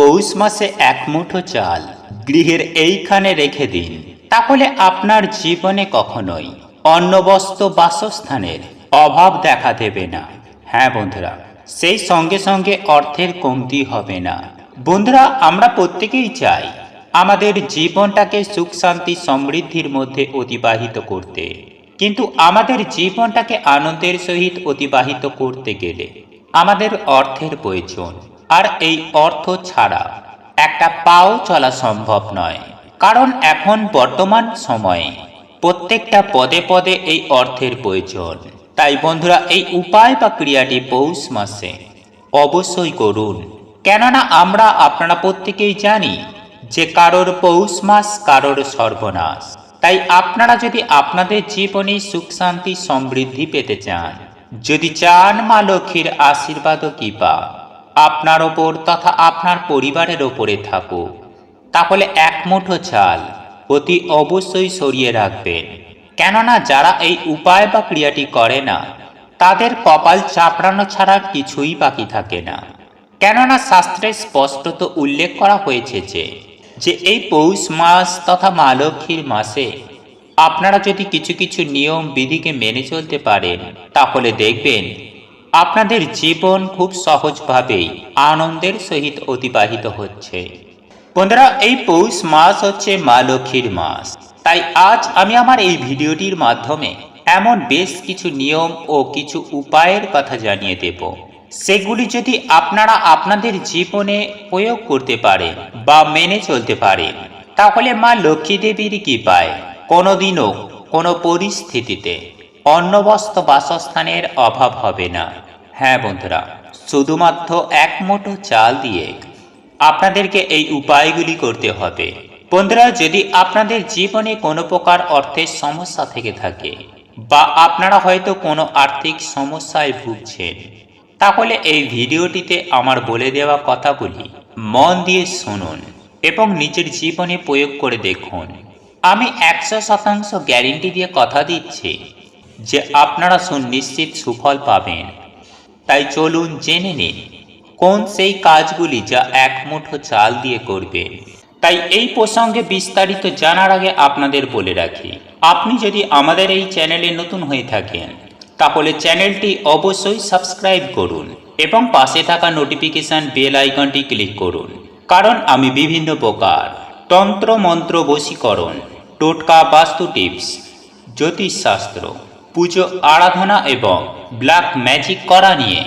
পৌষ মাসে এক মুঠো চাল গৃহের এইখানে রেখে দিন। তাহলে আপনার জীবনে কখনোই অন্নবস্ত্র বাসস্থানের অভাব দেখা দেবে না। হ্যাঁ বন্ধুরা, সেই সঙ্গে সঙ্গে অর্থের কমতি হবে না। বন্ধুরা, আমরা প্রত্যেকেই চাই আমাদের জীবনটাকে সুখ, শান্তি, সমৃদ্ধির মধ্যে অতিবাহিত করতে। কিন্তু আমাদের জীবনটাকে আনন্দের সহিত অতিবাহিত করতে গেলে আমাদের অর্থের প্রয়োজন। আর এই অর্থ ছাড়া একটা পাও চলা সম্ভব নয়। কারণ এখন বর্তমান সময়ে প্রত্যেকটা পদে পদে এই অর্থের প্রয়োজন। তাই বন্ধুরা, এই উপায় বা ক্রিয়াটি পৌষ মাসে অবশ্যই করুন। কেননা আমরা, আপনারা প্রত্যেকেই জানি যে কারোর পৌষ মাস কারোর সর্বনাশ। তাই আপনারা যদি আপনাদের জীবনে সুখ, শান্তি, সমৃদ্ধি পেতে চান, যদি চান মা লক্ষ্মীর আশীর্বাদ কৃপা আপনার ওপর তথা আপনার পরিবারের ওপরে থাকুক। তাহলে এক মুঠো চাল অতি অবশ্যই সরিয়ে রাখবেন। কেননা যারা এই উপায় বা ক্রিয়াটি করে না, তাদের কপাল চাপড়ানো ছাড়া কিছুই বাকি থাকে না। কেননা শাস্ত্রে স্পষ্টত উল্লেখ করা হয়েছে যে যে এই পৌষ মাস তথা মা লক্ষ্মীর মাসে আপনারা যদি কিছু কিছু নিয়ম বিধিকে মেনে চলতে পারেন, তাহলে দেখবেন আপনাদের জীবন খুব সহজভাবেই আনন্দের সহিত অতিবাহিত হচ্ছে। বন্ধুরা, এই পৌষ মাস হচ্ছে মা লক্ষ্মীর মাস। তাই আজ আমি আমার এই ভিডিওটির মাধ্যমে এমন বেশ কিছু নিয়ম ও কিছু উপায়ের কথা জানিয়ে দেব। সেগুলি যদি আপনারা আপনাদের জীবনে প্রয়োগ করতে পারেন বা মেনে চলতে পারেন, তাহলে মা লক্ষ্মী দেবীর কৃপায় কোনোদিনও কোনো পরিস্থিতিতে অন্নবস্ত্র বাসস্থানের অভাব হবে না। হ্যাঁ বন্ধুরা, শুধুমাত্র এক মুঠো চাল দিয়ে আপনাদেরকে এই উপায়গুলি করতে হবে। বন্ধুরা, যদি আপনাদের জীবনে কোনো প্রকার অর্থের সমস্যা থেকে থাকে বা আপনারা হয়তো কোনো আর্থিক সমস্যায় ভুগছেন, তাহলে এই ভিডিওটিতে আমার বলে দেওয়া কথাগুলি মন দিয়ে শুনুন এবং নিজের জীবনে প্রয়োগ করে দেখুন। আমি একশো শতাংশ গ্যারেন্টি দিয়ে কথা দিচ্ছি যে আপনারা সুনিশ্চিত সুফল পাবেন। তাই চলুন জেনে নিন কোন সেই কাজগুলি যা এক মুঠো চাল দিয়ে করবেন। তাই এই প্রসঙ্গে বিস্তারিত জানার আগে আপনাদের বলে রাখি, আপনি যদি আমাদের এই চ্যানেলে নতুন হয়ে থাকেন, তাহলে চ্যানেলটি অবশ্যই সাবস্ক্রাইব করুন এবং পাশে থাকা নোটিফিকেশন বেল আইকনটি ক্লিক করুন, কারণ আমি বিভিন্ন প্রকার তন্ত্র মন্ত্র বশীকরণ, টোটকা বাস্তু টিপস, জ্যোতিষশাস্ত্র পুজো, আরাধনা এবং ব্ল্যাক ম্যাজিক করা নিয়ে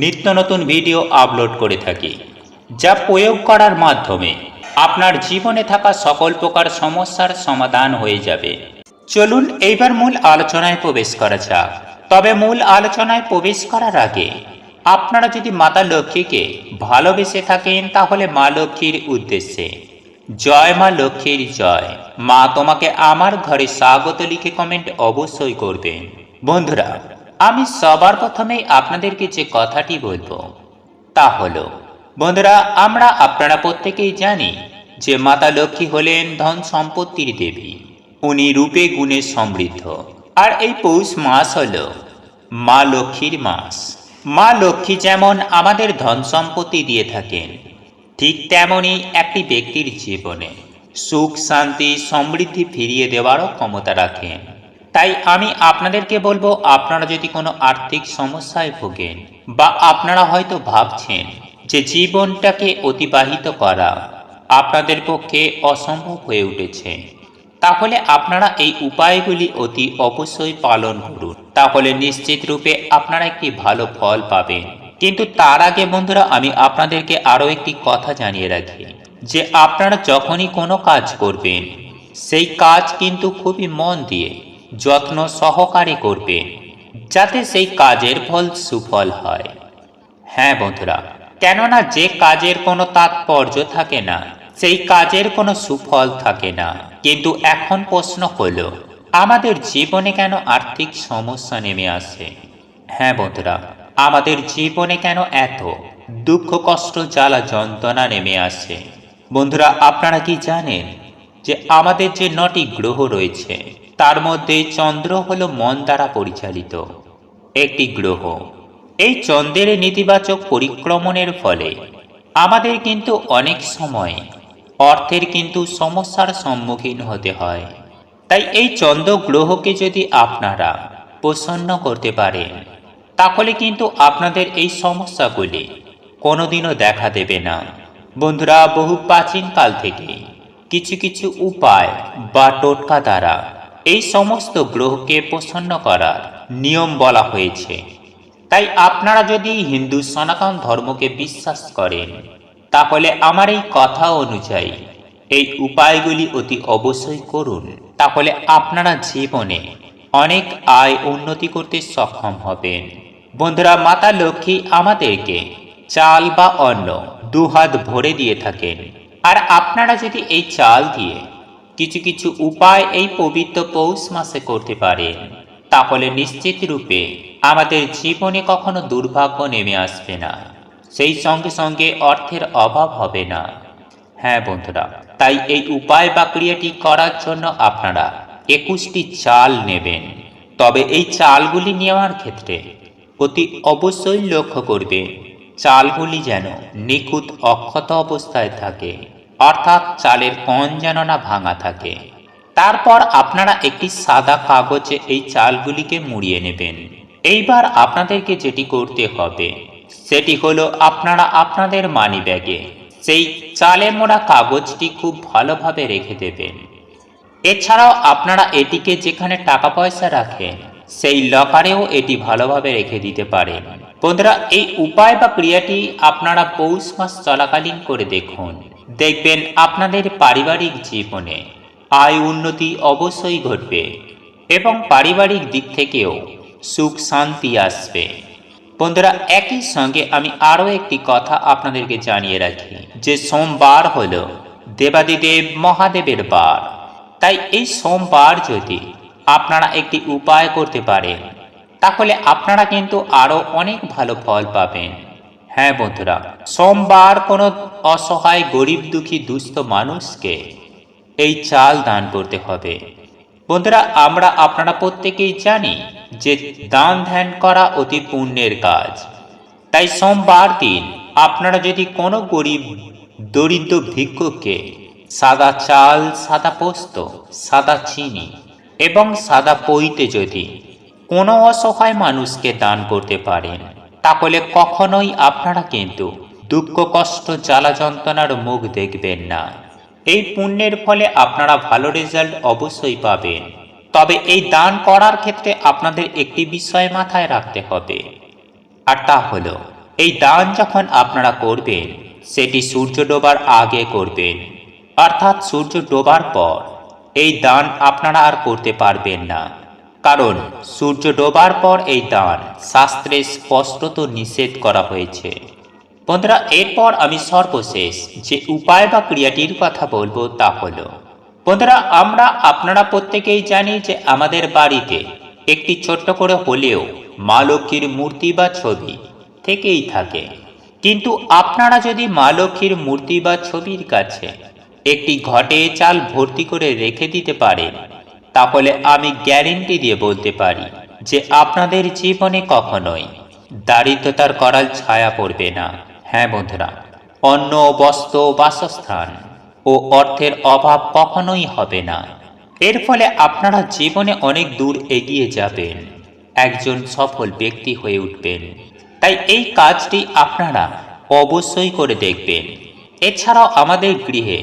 নিত্য নতুন ভিডিও আপলোড করে থাকি, যা প্রয়োগ করার মাধ্যমে আপনার জীবনে থাকা সকল প্রকার সমস্যার সমাধান হয়ে যাবে। চলুন এইবার মূল আলোচনায় প্রবেশ করা যাক। তবে মূল আলোচনায় প্রবেশ করার আগে আপনারা যদি মাতা লক্ষ্মীকে ভালোবেসে থাকেন, তাহলে মা লক্ষ্মীর উদ্দেশ্যে জয় মা লক্ষ্মীর জয়। মা তোমাকে আমার ঘরে স্বাগত লিখে কমেন্ট অবশ্যই করবেন। বন্ধুরা, আমি সবার প্রথমেই আপনাদেরকে যে কথাটি বলব, তা হলো, বন্ধুরা, আমরা আপনারা প্রত্যেকেই জানি যে মাতা লক্ষ্মী হলেন ধন সম্পত্তির দেবী। উনি রূপে গুণে সমৃদ্ধ। আর এই পৌষ মাস হল মা লক্ষ্মীর মাস। মা লক্ষ্মী যেমন আমাদের ধন সম্পত্তি দিয়ে থাকেন ঠিক তেমনই একটি ব্যক্তির জীবনে সুখ, শান্তি, সমৃদ্ধি ফিরিয়ে দেওয়ারও ক্ষমতা রাখেন। তাই আমি আপনাদেরকে বলব, আপনারা যদি কোনো আর্থিক সমস্যায় ভোগেন বা আপনারা হয়তো ভাবছেন যে জীবনটাকে অতিবাহিত করা আপনাদের পক্ষে অসম্ভব হয়ে উঠেছে, তাহলে আপনারা এই উপায়গুলি অতি অবশ্যই পালন করুন। তাহলে নিশ্চিত রূপে আপনারা একটি ভালো ফল পাবেন। কিন্তু তার আগে বন্ধুরা, আমি আপনাদেরকে আরও একটি কথা জানিয়ে রাখি, যে আপনারা যখনই কোনো কাজ করবেন, সেই কাজ কিন্তু খুবই মন দিয়ে, যত্ন সহকারে করবেন, যাতে সেই কাজের ফল সুফল হয়। হ্যাঁ বন্ধুরা, কেননা যে কাজের কোনো তাৎপর্য থাকে না, সেই কাজের কোনো সুফল থাকে না। কিন্তু এখন প্রশ্ন হলো, আমাদের জীবনে কেন আর্থিক সমস্যা নেমে আসে? হ্যাঁ বন্ধুরা আমাদের জীবনে কেন এত দুঃখ, কষ্ট, জ্বালা, যন্ত্রণা নেমে আসে? বন্ধুরা, আপনারা কি জানেন যে আমাদের যে নটি গ্রহ রয়েছে, তার মধ্যে চন্দ্র হল মন দ্বারা পরিচালিত একটি গ্রহ। এই চন্দ্রের নেতিবাচক পরিক্রমণের ফলে আমাদের কিন্তু অনেক সময় অর্থের কিন্তু সমস্যার সম্মুখীন হতে হয়। তাই এই চন্দ্র গ্রহকে যদি আপনারা প্রসন্ন করতে পারেন তাহলে কিন্তু আপনাদের এই সমস্যাগুলি কোনোদিনও দেখা দেবে না। বন্ধুরা, বহু প্রাচীনকাল থেকে কিছু কিছু উপায় বা টোটকা দ্বারা এই সমস্ত গ্রহকে প্রসন্ন করার নিয়ম বলা হয়েছে। তাই আপনারা যদি হিন্দু সনাতন ধর্মকে বিশ্বাস করেন, তাহলে আমার এই কথা অনুযায়ী এই উপায়গুলি অতি অবশ্যই করুন। তাহলে আপনারা জীবনে অনেক আয় উন্নতি করতে সক্ষম হবেন। বন্ধুরা, মাতা লক্ষ্মী আমাদেরকে চাল বা অন্ন দুহাত ভরে দিয়ে থাকেন। আর আপনারা যদি এই চাল দিয়ে কিছু কিছু উপায় এই পবিত্র পৌষ মাসে করতে পারেন, তাহলে নিশ্চিত রূপে আমাদের জীবনে কখনো দুর্ভাগ্য নেমে আসবে না। সেই সঙ্গে সঙ্গে অর্থের অভাব হবে না। হ্যাঁ বন্ধুরা, তাই এই উপায় বা ক্রিয়াটি করার জন্য আপনারা একুশটি চাল নেবেন। তবে এই চালগুলি নেওয়ার ক্ষেত্রে অতি অবশ্যই লক্ষ্য করবে, চালগুলি যেন নিখুঁত অক্ষত অবস্থায় থাকে, অর্থাৎ চালের কণ যেন না ভাঙা থাকে। তারপর আপনারা একটি সাদা কাগজে এই চালগুলিকে মুড়িয়ে নেবেন। এইবার আপনাদেরকে যেটি করতে হবে, সেটি হলো আপনারা আপনাদের মানি ব্যাগে সেই চালে মোড়া কাগজটি খুব ভালোভাবে রেখে দেবেন। এছাড়াও আপনারা এটিকে যেখানে টাকা পয়সা রাখেন, সেই লকারেও এটি ভালোভাবে রেখে দিতে পারেন। বন্ধুরা, এই উপায় বা ক্রিয়াটি আপনারা পৌষ মাস চলাকালীন করে দেখুন। দেখবেন আপনাদের পারিবারিক জীবনে আয় উন্নতি অবশ্যই ঘটবে এবং পারিবারিক দিক থেকেও সুখ শান্তি আসবে। বন্ধুরা, একই সঙ্গে আমি আরও একটি কথা আপনাদেরকে জানিয়ে রাখি। যে সোমবার হল দেবাদিদেব মহাদেবের বার। তাই এই সোমবার যদি আপনারা একটি উপায় করতে পারেন, তাহলে আপনারা কিন্তু আরও অনেক ভালো ফল পাবেন। হ্যাঁ বন্ধুরা, সোমবার কোনো অসহায়, গরিব, দুঃখী, দুস্থ মানুষকে এই চাল দান করতে হবে। বন্ধুরা, আমরা আপনারা প্রত্যেকেই জানি যে দান ধ্যান করা অতি পুণ্যের কাজ। তাই সোমবার দিন আপনারা যদি কোনো গরিব, দরিদ্র ভিক্ষুককে সাদা চাল, সাদা পোস্ত, সাদা চিনি এবং সাদা পইতে যদি কোনো অসহায় মানুষকে দান করতে পারেন, তাহলে কখনোই আপনারা কিন্তু দুঃখ, কষ্ট, জ্বালা যন্ত্রণার মুখ দেখবেন না। এই পুণ্যের ফলে আপনারা ভালো রেজাল্ট অবশ্যই পাবেন। তবে এই দান করার ক্ষেত্রে আপনাদের একটি বিষয় মাথায় রাখতে হবে। আর তা হলো, এই দান যখন আপনারা করবেন, সেটি সূর্য ডোবার আগে করবেন। অর্থাৎ সূর্য ডোবার পর। এই দান আপনারা আর করতে পারবেন না। কারণ, সূর্য ডোবার পর এই দান শাস্ত্রে স্পষ্টত নিষেধ করা হয়েছে। বন্ধুরা, এরপর আমি সর্বশেষ যে উপায় বা ক্রিয়াটির কথা বলব তা হলো, বন্ধুরা, আমরা আপনারা প্রত্যেকেই জানি যে আমাদের বাড়িতে একটি ছোট্ট করে হলেও মা লক্ষ্মীর মূর্তি বা ছবি থেকেই থাকে। কিন্তু আপনারা যদি মা লক্ষ্মীর মূর্তি বা ছবির কাছে একটি ঘটে চাল ভর্তি করে রেখে দিতে পারেন তাহলে আমি গ্যারেন্টি দিয়ে বলতে পারি যে আপনাদের জীবনে কখনোই দারিদ্রতার করাল ছায়া পড়বে না। হ্যাঁ বন্ধুরা, অন্ন, বস্ত্র, বাসস্থান ও অর্থের অভাব কখনোই হবে না। এর ফলে আপনারা জীবনে অনেক দূর এগিয়ে যাবেন, একজন সফল ব্যক্তি হয়ে উঠবেন। তাই এই কাজটি আপনারা অবশ্যই করে দেখবেন। এছাড়াও আমাদের গৃহে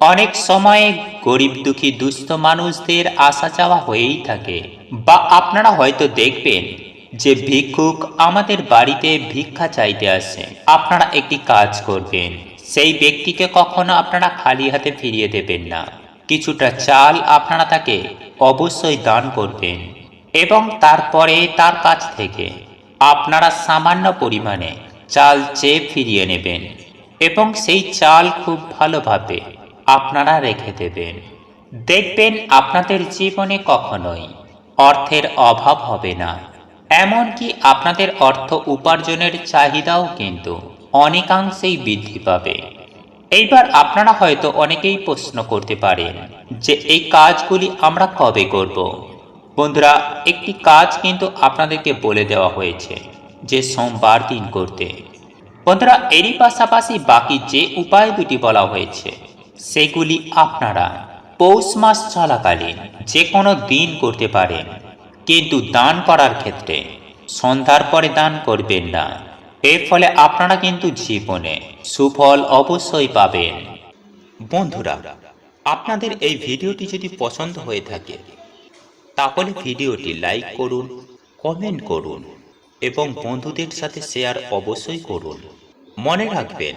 অনেক সময়ে গরিব দুঃখী দুস্থ মানুষদের আসা যাওয়া হয়েই থাকে। বা আপনারা হয়তো দেখবেন যে ভিক্ষুক আমাদের বাড়িতে ভিক্ষা চাইতে আসে। আপনারা একটি কাজ করবেন। সেই ব্যক্তিকে কখনো আপনারা খালি হাতে ফিরিয়ে দেবেন না। কিছুটা চাল আপনারা তাকে অবশ্যই দান করবেন এবং তারপরে তার কাছ থেকে আপনারা সামান্য পরিমাণে চাল চেয়ে ফিরিয়ে নেবেন এবং সেই চাল খুব ভালোভাবে আপনারা রেখে দেবেন। দেখবেন আপনাদের জীবনে কখনোই অর্থের অভাব হবে না। এমনকি আপনাদের অর্থ উপার্জনের চাহিদাও কিন্তু অনেকাংশেই বৃদ্ধি পাবে। এইবার আপনারা হয়তো অনেকেই প্রশ্ন করতে পারেন যে এই কাজগুলি আমরা কবে করব। বন্ধুরা, একটি কাজ কিন্তু আপনাদেরকে বলে দেওয়া হয়েছে যে সোমবার দিন করতে। বন্ধুরা, এরই পাশাপাশি বাকি যে উপায় দুটি বলা হয়েছে সেগুলি আপনারা। পৌষ মাস চলাকালীন যে কোনো দিন করতে পারেন, কিন্তু দান করার ক্ষেত্রে সন্ধ্যার পরে দান করবেন না। এর ফলে আপনারা কিন্তু জীবনে সুফল অবশ্যই পাবেন। বন্ধুরা, আপনাদের এই ভিডিওটি যদি পছন্দ হয়ে থাকে, তাহলে ভিডিওটি লাইক করুন, কমেন্ট করুন এবং বন্ধুদের সাথে শেয়ার অবশ্যই করুন। মনে রাখবেন